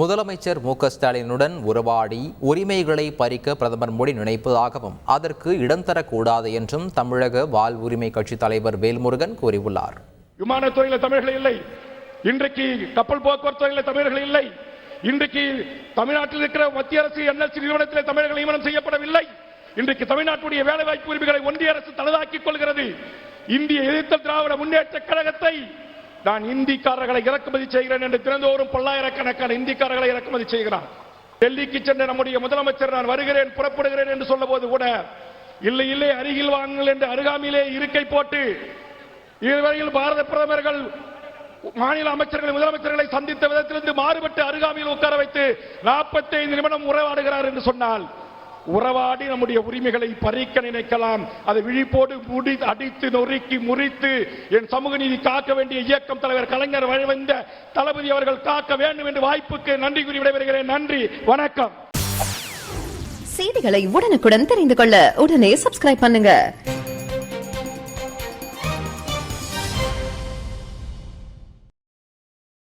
முதலமைச்சர் மு க ஸ்டாலினுடன் உறவாடி உரிமைகளை பறிக்க பிரதமர் மோடி நினைப்பதாகவும் அதற்கு இடம் தரக்கூடாது என்றும் தமிழக வாழ் உரிமை கட்சித் தலைவர் வேல்முருகன் கூறியுள்ளார். விமானத்துறையில் தமிழர்கள் இல்லை. இன்றைக்கு கப்பல் போக்குவரத்துறையில் தமிழர்கள் இல்லை. இன்றைக்கு தமிழ்நாட்டில் இருக்கிற மத்திய அரசு என்எல்சி நிறுவனத்தில் தமிழர்கள் நியமனம் செய்யப்படவில்லை. இன்றைக்கு தமிழ்நாட்டுடைய வேலை வாய்ப்பு உரிமைகளை ஒன்றிய அரசு தனதாக்கிக் கொள்கிறது. இந்திய எதிர்த்த திராவிட முன்னேற்ற கழகத்தை நான் இந்திக்காரர்களை இறக்குமதி செய்கிறேன் என்று தினந்தோறும் பல்லாயிரக்கணக்கான இந்திக்காரர்களை இறக்குமதி செய்கிறான். டெல்லிக்கு சென்ற நம்முடைய முதலமைச்சர் நான் வருகிறேன் புறப்படுகிறேன் என்று சொன்னபோது கூட இல்லை இல்லை அருகில் வாங்குங்கள் என்று அருகாமையிலே இருக்கை போட்டு இதுவரையில் பாரத பிரதமர்கள் மாநில அமைச்சர்கள் முதலமைச்சர்களை சந்தித்த விதத்திலிருந்து மாறுபட்டு அருகாமையில் உட்கார வைத்து 45 நிமிடம் உறவாடுகிறார் என்று சொன்னால் உறவாடி நம்முடைய உரிமைகளை பறிக்க நினைக்கலாம். அதை விழிப்போடு முடி அடித்து நொறுக்கி முறித்து என் சமூக நீதி காக்க வேண்டிய இயக்கம் தலைவர் கலைஞர் வழிவந்த தளபதி அவர்கள் காக்க வேண்டும் என்று வாய்ப்புக்கு நன்றி கூறி விடைபெறுகிறேன். நன்றி. வணக்கம். செய்திகளை உடனுக்குடன் தெரிந்து கொள்ள உடனே சப்ஸ்கிரைப் பண்ணுங்க.